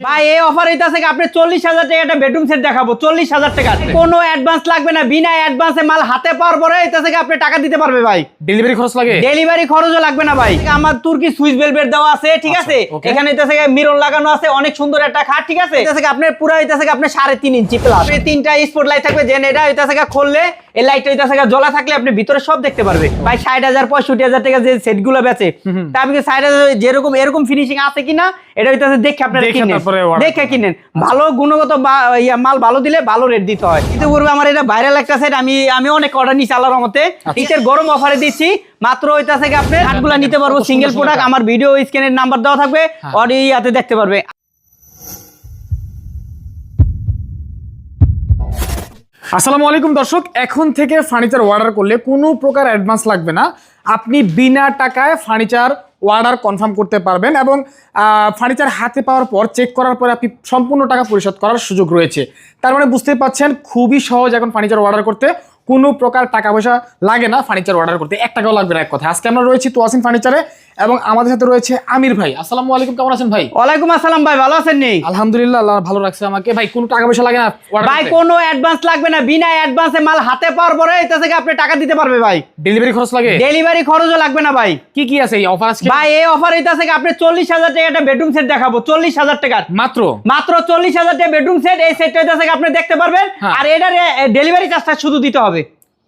ভাই এই অফার হইতাছে আপনি চল্লিশ হাজার টাকা একটা বেডরুম সেট দেখাবো? চল্লিশ হাজার টাকা। কোনো অ্যাডভান্স লাগবে না বিনা অ্যাডভান্সে মাল হাতে পাওয়ার পরে হইতাছে আপনি টাকা দিতে পারবে ভাই? ডেলিভারি খরচ লাগে? ডেলিভারি খরচও লাগবে না ভাই। আমার তুর্কি সুইচ বেলবেট দেওয়া আছে ঠিক আছে? এখানে হইতাছে মিরর লাগানো আছে অনেক সুন্দর একটা খাট ঠিক আছে? হইতাছে আপনার পুরো হইতাছে আপনার সাড়ে তিন ইঞ্চি প্লাস তিনটা স্পট লাইট থাকবে যেন এটা হইতাছে খুললে এই লাইটটা হইতাছে জ্বলা থাকলে আপনি ভিতরে সব দেখতে পারবে। ভাই ষাট হাজার পঁয়ষট্টি হাজার টাকা যে সেটগুলো বেচে তা আপনি ষাট হাজার যেরকম এরকম ফিনিশিং আছে কিনা এটা হইতাছে দেখে আপনারা কিনেন। দেখে কিনেন। ভালো গুণগত মাল ভালো দিলে ভালো রেট দিতে হয়। কিন্তু পূর্বে আমার এটা ভাইরাল একটা সেট আমি আমি অনেক অর্ডার নিচ্ছি আল্লাহর রহমতে। শীতের গরম অফারে দিচ্ছি মাত্র ওইটা থেকে আপনি কাঠগুলা নিতে পারব সিঙ্গেল প্রোডাক্ট আমার ভিডিও স্ক্যানের নাম্বার দেওয়া থাকবে অডি ইয়াতে দেখতে পারবে। আসসালামু আলাইকুম দর্শক, এখন থেকে ফার্নিচার অর্ডার করলে কোনো প্রকার অ্যাডভান্স লাগবে না। আপনি বিনা টাকায় ফার্নিচার অর্ডার কনফার্ম করতে পারবেন এবং ফার্নিচার হাতে পাওয়ার পর চেক করার পরে আপনি সম্পূর্ণ টাকা পরিশোধ করার সুযোগ রয়েছে। তার মানে বুঝতে পাচ্ছেন, খুবই সহজ এখন ফার্নিচার অর্ডার করতে। কোনো প্রকার টাকা পয়সা লাগে না ফার্নিচার অর্ডার করতে। এক টাকাও লাগবে না এক কথা আজকে আমরা রয়েছি তোয়াসিন ফার্নিচারে এবং আমাদের সাথে রয়েছে আমির ভাই। আসসালামু আলাইকুম কেমন আছেন ভাই? ওয়ালাইকুম আসসালাম ভাই ভালো আছেন নি? আলহামদুলিল্লাহ আল্লাহ ভালো রাখছে আমাকে। ভাই কোনো টাকা পয়সা লাগে না ভাই? কোনো অ্যাডভান্স লাগবে না বিনা অ্যাডভান্সে মাল হাতে পাওয়ার পরে এটা থেকে আপনি টাকা দিতে পারবে ভাই। ডেলিভারি খরচ লাগে? ডেলিভারি খরচও লাগবে না ভাই। কি কি আছে এই অফার আজকে? ভাই এই অফার এটা থেকে আপনি চল্লিশ হাজার টাকা একটা বেডরুম সেট দেখাবো চল্লিশ হাজার টাকার। মাত্র? মাত্র চল্লিশ হাজার টাকা বেডরুম সেট এই সেটটা থেকে আপনি দেখতে পারবেন। হ্যাঁ। আর এটার ডেলিভারি চার্জটা শুধু দিতে হবে।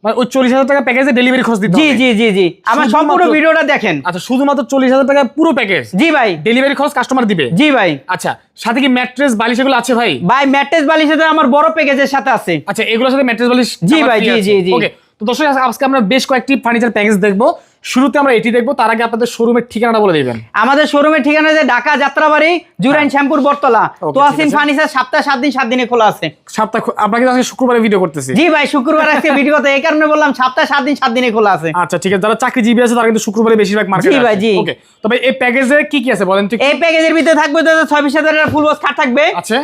মানে ওই চল্লিশ হাজার টাকা প্যাকেজে ডেলিভারি খরচ দিতে জি জি জি জি। আমার সম্পূর্ণ ভিডিওটা দেখেন। আচ্ছা শুধুমাত্র চল্লিশ হাজার টাকা পুরো প্যাকেজ জি ভাই। ডেলিভারি খরচ কাস্টমার দিবে? জি ভাই। আচ্ছা সাথে কি ম্যাট্রেস বালিশ এগুলো আছে ভাই? ভাই ম্যাট্রেস বালিশ সাথে আমার বড় প্যাকেজের সাথে আছে। আচ্ছা এগুলোর সাথে ম্যাট্রেস বালিশ জি ভাই, জি, জি, জি। ওকে তো দর্শক আজকে আমরা বেশ কয়েকটি ফার্নিচার প্যাকেজ দেখব। শুরুতে আমরা এটি দেখব তার আগে আপনাদের শোরুমের ঠিকানাটা বলে দিবেন। আমাদের শোরুমের ঠিকানা যে ঢাকা যাত্রাবাড়ি জুরাইন শ্যামপুর বটতলা। তোয়াসিন। ফার্নিচার সপ্তাহে সাত দিন সাত দিনে খোলা আছে। সপ্তাহ আপনাকে আজকে শুক্রবারে ভিডিও করতেছি। জি ভাই শুক্রবার আজকে ভিডিও করতে এই কারণে বললাম সপ্তাহে সাত দিন সাত দিনে খোলা আছে। আচ্ছা ঠিক আছে। যারা চাকরিজীবী আছে তারা কিন্তু শুক্রবারে বেশিরভাগ মার্কেট জি ভাই, জি। ওকে তবে এই প্যাকেজে কি কি আছে বলেন তো এই প্যাকেজের ভিতরে থাকবে তো ছয় বিশ হাজার ফুল বক্স খাট থাকবে। আছে।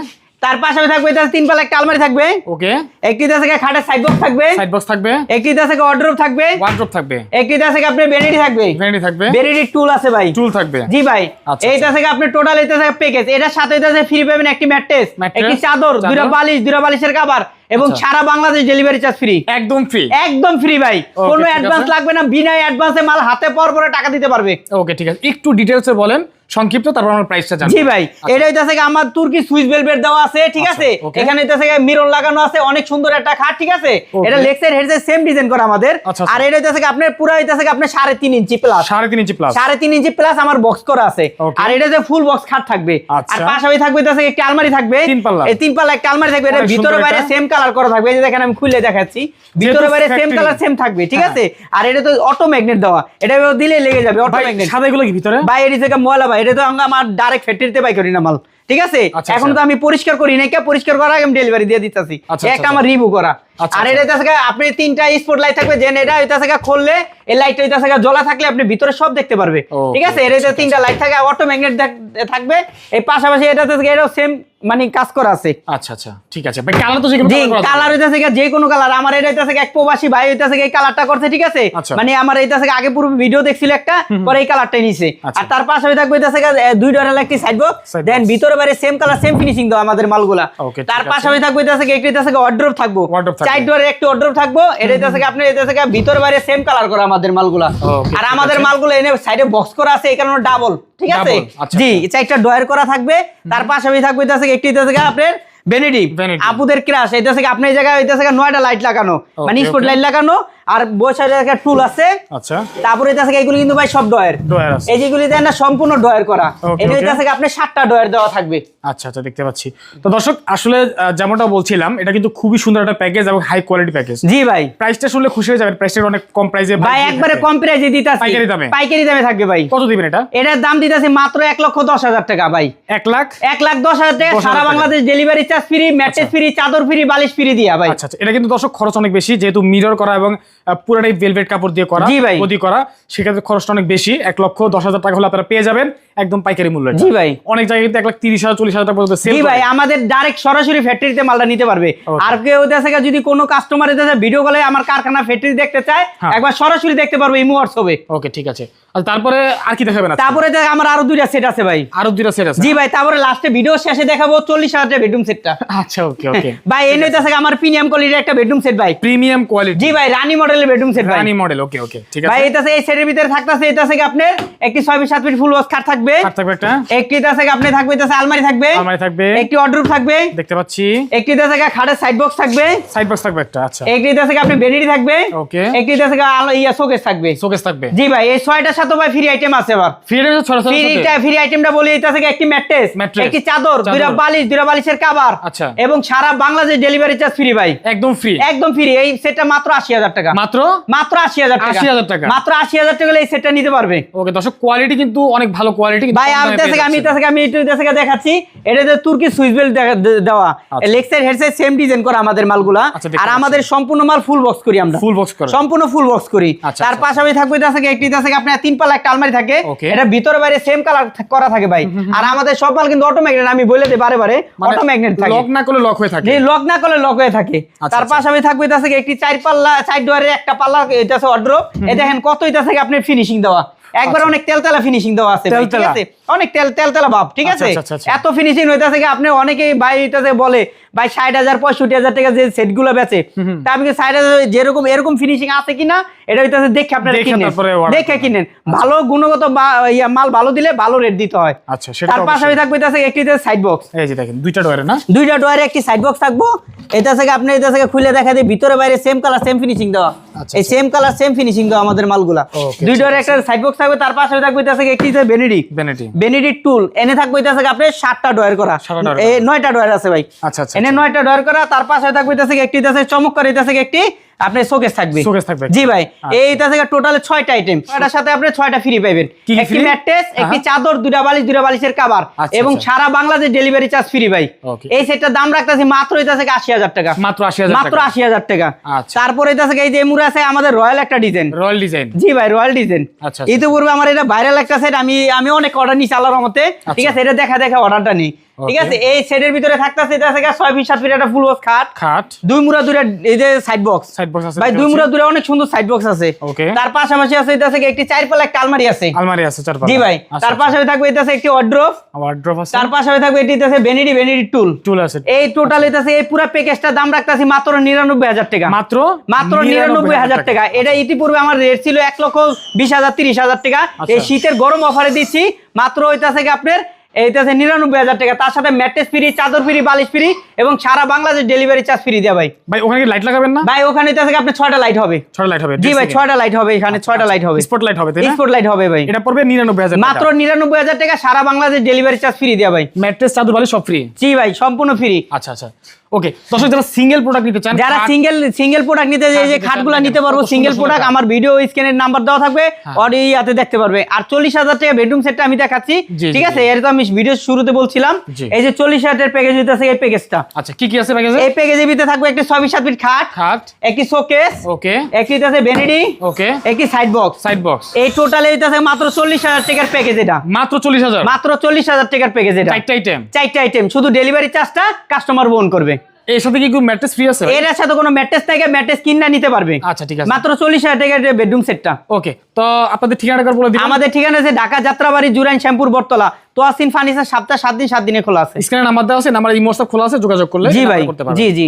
তার পাশাপাশি থাকবে এটা তিন পালা একটা আলমারি থাকবে। ওকে। একটি থেকে খাটের সাইড বক্স থাকবে। সাইড বক্স থাকবে। একটি থেকে অর্ডার থাকবে। ওয়ার্ড্রপ থাকবে। একটি থেকে আপনার বেনিটি থাকবে। ভ্যানিটি থাকবে। বেনিটি টুল আছে ভাই। টুল থাকবে। জি ভাই। এই এইটা থেকে আপনি টোটাল এটা থেকে প্যাকেজ এটা সাথে এটা ফ্রি পাবেন একটি ম্যাট্রেস একটি চাদর দুটো দুইটা বালিশ দুইটা বালিশের কভার এবং আচ্ছা। সারা বাংলাদেশ ডেলিভারি চার্জ ফ্রি একদম ফ্রি একদম ফ্রি ভাই। কোনো অ্যাডভান্স লাগবে না বিনা অ্যাডভান্সে মাল হাতে পাওয়ার পরে টাকা দিতে পারবে। ওকে ঠিক আছে। একটু ডিটেলসে বলেন সংক্ষিপ্ত তারপর আমরা প্রাইসটা জানব। জি ভাই এটা হইতাছে আমার তুর্কি সুইচ বেলবেট দেওয়া আছে ঠিক আচ্ছা, আছে. এখানে হইতাছে মিরর লাগানো আছে অনেক সুন্দর একটা খাট ঠিক আছে? এটা লেগ সাইড সেম ডিজাইন করা আমাদের। আচ্ছা, আর এটা হইতাছে আপনার পুরো হইতাছে আপনার সাড়ে তিন ইঞ্চি প্লাস সাড়ে তিন ইঞ্চি প্লাস সাড়ে তিন ইঞ্চি প্লাস আমার বক্স করা আছে। আর এটা যে ফুল বক্স খাট থাকবে। আচ্ছা। আর পাশাপাশি থাকবে হইতাছে একটা আলমারি থাকবে। তিন পাল্লা। এই তিন পাল্লা একটা আলমারি থাকবে। এটা ভিতরে বাইরে। সেম কালার করা থাকবে। এই যে দেখেন আমি খুলে দেখাচ্ছি। ভিতরে বাইরে সেম কালার সেম থাকবে ঠিক হ্যাঁ। আছে? আর এটা তো অটো ম্যাগনেট দেওয়া। এটা দিলে লেগে যাবে অটো ম্যাগনেট সাদা এগুলো কি ভিতরে? ভাই এটি থেকে ময়লা ভাই। এটা তো আমরা আমার ডাইরেক্ট ফ্যাক্টরিতে বাই করি না মাল ঠিক আছে? আচ্ছা, এখন আচ্ছা। তো আমি পরিষ্কার করি না কে পরিষ্কার করা আমি ডেলিভারি দিয়ে দিতেছি। এক একটা আচ্ছা। আমার রিভিউ করা। আর। এটা থেকে আপনি তিনটা স্পট লাইট থাকবে যেন এটা এটা থেকে খুললে এই লাইটটা এটা থেকে জ্বলা থাকলে আপনি ভিতরে সব দেখতে পারবে। ঠিক আছে? এর এটা তিনটা লাইট থাকে অটো ম্যাগনেট থাকবে। এই পাশাপাশি এটা থেকে এটাও সেম মানে কাজ করা আছে। আচ্ছা আচ্ছা ঠিক আছে। ভাই কালার তো জি কালার হইতাছে থেকে যে কোনো কালার আমার এটা হইতাছে থেকে এক প্রবাসী ভাই হইতাছে থেকে এই কালারটা করছে ঠিক আছে? আচ্ছা। মানে আমার এইটা থেকে আগে পুরো ভিডিও দেখছিল একটা পরে এই কালারটাই নিছে। আচ্ছা। আর তার পাশে হইতাছে হইতাছে থেকে দুই ডলার একটি সাইড বক্স দেন ভিতরে বাইরে সেম কালার সেম ফিনিশিং দাও আমাদের মালগুলা। তার পাশে থাকবে হইতাছে থেকে একটি ওয়ার্ড্রপ থাকব। Wardrobe থাকবে। চার ডলারের একটি ওয়ার্ড্রপ থাকব। এটা থেকে আপনি হইতাছে থেকে ভিতরে বাইরে সেম কালার করা আমাদের মালগুলা। আর আমাদের মালগুলো এনে সাইডে বক্স করা আছে এই কারণে ডাবল ঠিক আছে? আচ্ছা, জি চারটা ডয়ার করা থাকবে তার পাশাপাশি থাকবে একটি আপনার বেনেডি আপুদের ক্রাশ এটা থেকে আপনি এই জায়গায় এটা থেকে নয়টা লাইট লাগানো। মানে স্পট লাইট লাগানো আর বই সাইডে একটা টুল আছে। আচ্ছা। তারপরে এটা থেকে এগুলো কিন্তু ভাই সব ডয়ার ডয়ার আছে। এই যেগুলি দেন না সম্পূর্ণ ডয়ার করা। এটা থেকে আপনি সাতটা ডয়ার দেওয়া থাকবে। আচ্ছা আচ্ছা দেখতে পাচ্ছি। তো দর্শক আসলে যেমনটা বলছিলাম এটা কিন্তু খুবই সুন্দর একটা প্যাকেজ এবং হাই কোয়ালিটি প্যাকেজ জি ভাই। প্রাইসটা শুনলে খুশি হয়ে যাবেন। প্রাইসটা অনেক কম প্রাইসে ভাই একবারে কম প্রাইসে দিতাছি। পাইকারি দামে? পাইকারি দামে থাকবে ভাই। কত দিবেন এটা? এটার দাম দিতেছি মাত্র এক লক্ষ দশ হাজার টাকা ভাই। এক লাখ? এক লাখ দশ হাজার টাকা সারা। Bangladesh delivery charge free mattress free চাদর ফ্রি বালিশ ফ্রি দিয়া ভাই। আচ্ছা আচ্ছা। এটা কিন্তু দর্শক খরচ অনেক বেশি যেহেতু মিরর করা এবং পুরাটাই ভেলভেট কাপড় দিয়ে করা জি ভাই। গদি করা। সেক্ষেত্রে খরচটা অনেক বেশি এক লক্ষ দশ হাজার টাকা হলে আপনারা পেয়ে যাবেন একদম পাইকারি মূল্য। জি ভাই। অনেক জায়গায় কিন্তু এক লাখ তিরিশ হাজার চল্লিশ হাজার টাকা পর্যন্ত জি ভাই আমাদের ডাইরেক্ট সরাসরি ফ্যাক্টরিতে মালটা নিতে পারবে। আর কেউ দেশে যদি কোনো কাস্টমার দেশে ভিডিও কলে আমার কারখানা ফ্যাক্টরি দেখতে চায় হ্যাঁ। একবার সরাসরি দেখতে পারবে ইমো হোয়াটসঅ্যাপে ওকে ঠিক আছে। তারপরে আর কি দেখাবেন? তারপরে আমার আরও দুইটা সেট আছে ভাই। আরও দুইটা সেট আছে। জি ভাই তারপরে লাস্টে ভিডিও শেষে দেখাবো চল্লিশ হাজার টাকা বেডরুম সেটটা আচ্ছা ওকে ওকে ভাই এই নইতেছে আমার প্রিমিয়াম কোয়ালিটির একটা বেডরুম সেট ভাই। প্রিমিয়াম কোয়ালিটি জি ভাই রানী মডেলের বেডরুম সেট ভাই। রানি মডেল ওকে ওকে ঠিক আছে। ভাই আছে এটাছে এই সেটের ভিতরে থাকতেছে এটাছে কি আপনার? একটি ছয় ফিট সাত ফিট ফুল বক্স খাট থাকবে। আর থাকবে একটা। একটি এটাছে কি আপনি থাকবে এটাছে আলমারি থাকবে। আলমারি থাকবে। একটি ওয়ার্ডরোব থাকবে। দেখতে পাচ্ছি। একটি এটাছে কি খাটের সাইড বক্স থাকবে। সাইড বক্স থাকবে একটা আচ্ছা। একটি এটাছে কি আপনি বেডেরি থাকবে। ওকে একটি এটাছে কি আলো- ইয়া শোকেস থাকবে। শোকেস থাকবে। জি ভাই এই ছয়টার সাথে ভাই ফ্রি আইটেম আছে আবার। ফ্রি রেঞ্জ ছড়া ছড়া ফ্রিটা ফ্রি আইটেমটা বলি এটা থেকে একটি ম্যাট্রেস একটি চাদর। দুইটা বালিশ দুইটা বালিশের কভার আচ্ছা। এবং সারা বাংলাদেশ ডেলিভারি চার্জ ফ্রি ভাই। একদম ফ্রি একদম ফ্রি এই সেটটা মাত্র আশি হাজার টাকা। মাত্র? মাত্র আশি হাজার টাকা। 80,000 টাকা। মাত্র আশি হাজার টাকা এই সেটটা নিতে পারবে। ওকে দর্শক কোয়ালিটি কিন্তু অনেক ভালো কোয়ালিটি ভাই আমি থেকে আমি থেকে আমি একটু থেকে দেখাচ্ছি। এটা যে তুর্কি সুইচ বেল্ট দেওয়া। সাইড সেম ডিজাইন করা আমাদের মালগুলা। আচ্ছা, আর আমাদের সম্পূর্ণ মাল ফুল বক্স করি আমরা। ফুল বক্স করে। সম্পূর্ণ ফুল বক্স করি। তার আচ্ছা। পাশাপাশি থাকবে থেকে একটি থেকে আপনার তিন পাল্লা একটা আলমারি থাকে। এটা ভিতরে বাইরে সেম কালার করা থাকে ভাই। আর আমাদের সব মাল কিন্তু অটো ম্যাগনেট আমি বলে দিই বারে বারে অটো ম্যাগনেট থাকে। লক না করলে লক হয়ে থাকে। লক না করলে লক হয়ে থাকে। আচ্ছা, তার। পাশাপাশি থাকবে থেকে একটি চার পাল্লা চার ডোয়ারের একটা পাল্লা এটা আছে অর্ডার এই দেখেন কত এটা থেকে আপনি ফিনিশিং দেওয়া? একবার অনেক তেলতেলা ফিনিশিং দেওয়া আছে ঠিক আছে? অনেক তেল তেলতেলা ভাব ঠিক আচ্ছা, আছে? আচ্ছা, আচ্ছা, আচ্ছা। এত ফিনিশিং হইতাছে কি আপনি অনেকেই ভাই এটাতে বলে ভাই ষাট হাজার পঁয়ষট্টি হাজার টাকা যে সেটগুলো বেচে তা আমি ষাট হাজার যেরকম এরকম ফিনিশিং আছে কিনা এটা হইতাছে দেখে আপনারা দেখে কিনেন। দেখে কিনেন। ভালো গুণগত মাল ভালো দিলে ভালো রেট দিতে হয়। আচ্ছা তার পাশাপাশি। থাকবে এটাছে একটি সাইড বক্স এই যে দেখেন দুইটা ডোয়ারে না? দুইটা ডোয়ারে একটি সাইড বক্স থাকব। এটা থেকে আপনি এটা থেকে খুলে দেখা দিয়ে ভিতরে বাইরে সেম কালার সেম ফিনিশিং দেওয়া। আচ্ছা, এই সেম কালার সেম ফিনিশিং দেওয়া আমাদের মালগুলা। Okay, দুই ডোয়ারে একটা সাইড বক্স থাকবে তার পাশে থাকবে এটা থেকে একটি বেনেডি বেনেটি বেনেডি টুল এনে থাকবে এটা থেকে আপনি সাতটা ডোয়ার করা। নয়টা ডোয়ার আছে ভাই। আচ্ছা আচ্ছা। এনে নয়টা ডোয়ার করা তার পাশে থাকবে একটি দেশে চমক চমৎকার দেশে একটি আপনি শোকেস থাকবে। Showcase থাকবে। জি ভাই এইটা থেকে টোটাল ছয়টা আইটেম ছয়টার সাথে আপনি ছয়টা ফ্রি পাবেন একটি ম্যাট্রেস একটি। চাদর দুটা বালিশ দুটা বালিশের কাবার আচ্ছা, এবং আচ্ছা। সারা বাংলাদেশ ডেলিভারি চার্জ ফ্রি ভাই। এই সেটটার দাম রাখতেছি মাত্র এটা থেকে আশি হাজার টাকা। মাত্র আশি হাজার মাত্র আশি হাজার টাকা। আচ্ছা। তারপরে এটা থেকে এই যে আছে আমাদের রয়্যাল একটা ডিজাইন রয়্যাল ডিজাইন জি ভাই রয়্যাল ডিজাইন আচ্ছা, আচ্ছা। ইতিপূর্বে আমার এটা ভাইরাল একটা সেট আমি আমি অনেক অর্ডার নিচ্ছি আল্লাহর রহমতে। ঠিক আছে এটা দেখা দেখা অর্ডারটা নেই। ঠিক আছে এই সেটের ভিতরে থাকতেছে এটা থেকে ছয় ফিট সাত ফিট একটা ফুল বক্স খাট। খাট। দুই মুড়া দুইটা এই যে সাইড বক্স সাইড বক্স আছে ভাই দুই দুইটা অনেক সুন্দর সাইড বক্স আছে। Okay. তার পাশাপাশি আছে এটা একটি চার পাল্লা একটা আলমারি আছে। আলমারি আছে চার পাল্লা জি ভাই আচ্ছা, তার পাশাপাশি থাকবে এটা আছে একটি আছে। তার থাকবে এটি আছে ভ্যানিটি ভ্যানিটি টুল টুল আছে। এই টোটাল এটা এই পুরো প্যাকেজটার দাম রাখতেছি মাত্র নিরানব্বই হাজার টাকা। মাত্র মাত্র নিরানব্বই হাজার টাকা। এটা ইতিপূর্বে আমার রেট ছিল এক লক্ষ বিশ হাজার তিরিশ হাজার টাকা। আচ্ছা। এই শীতের গরম অফারে দিচ্ছি। মাত্র ওইটা থেকে আপনার এইটা আছে নিরানব্বই হাজার টাকা তার সাথে ম্যাট্রেস ফ্রি চাদর ফ্রি বালিশ ফ্রি এবং সারা বাংলাদেশ ডেলিভারি চার্জ ফ্রি দেয় ভাই। ভাই ওখানে কি লাইট লাগাবেন না? ভাই ওখানে তো আপনার ছয়টা লাইট হবে। ছয়টা লাইট হবে জি ভাই ছয়টা লাইট হবে এখানে ছয়টা লাইট হবে। স্পট লাইট হবে স্পট লাইট হবে ভাই। এটা পড়বে নিরানব্বই হাজার মাত্র নিরানব্বই হাজার টাকা সারা বাংলাদেশ ডেলিভারি চার্জ ফ্রি দেয় ভাই। ম্যাট্রেস চাদর বালিশ সব ফ্রি জি ভাই সম্পূর্ণ ফ্রি আচ্ছা আচ্ছা। ওকে দর্শক যারা সিঙ্গেল প্রোডাক্ট নিতে চান যারা সিঙ্গেল সিঙ্গেল প্রোডাক্ট নিতে যে যে নিতে খাটগুলো নিতে পারব সিঙ্গেল প্রোডাক্ট আমার ভিডিও স্ক্যানের নাম্বার দেওয়া থাকবে আর এই হাতে দেখতে পারবে। আর চল্লিশ হাজার টাকা বেডরুম সেটটা আমি দেখাচ্ছি ঠিক আছে? এর তো আমি ভিডিও শুরুতে বলছিলাম। এই যে চল্লিশ হাজারের প্যাকেজ হইতেছে এই প্যাকেজটা আচ্ছা কি কি আছে প্যাকেজে এই প্যাকেজের ভিতরে থাকবে একটি ছয় বিশ সাত ফিট খাট খাট। একটি শোকেস ওকে একটি হইতেছে ভ্যানিটি ওকে একটি সাইড বক্স সাইড বক্স এই টোটালে হইতেছে মাত্র চল্লিশ হাজার টাকার প্যাকেজ এটা। মাত্র চল্লিশ হাজার? মাত্র চল্লিশ হাজার টাকার প্যাকেজ এটা। চারটা আইটেম চারটা আইটেম শুধু ডেলিভারি চার্জটা কাস্টমার বহন করবে। এর সাথে কি ম্যাট্রেস ফ্রি আছে এর সাথে কোনো ম্যাট্রেস থাকে ম্যাট্রেস কিনা নিতে পারবে। আচ্ছা ঠিক আছে। মাত্র চল্লিশ হাজার টাকার বেডরুম সেটটা ওকে তো আপনাদের ঠিকানাটা বলে দিন আমাদের ঠিকানা আছে ঢাকা যাত্রাবাড়ি জুরাইন শ্যামপুর বটতলা। তোয়াসিন ফার্নিচার সপ্তাহ সাত দিন সাত দিনে খোলা আছে। স্ক্রিনে নাম্বার দেওয়া আছে নাম্বার ইমোসব খোলা আছে যোগাযোগ করলে জি ভাই করতে পারবেন। জি জি।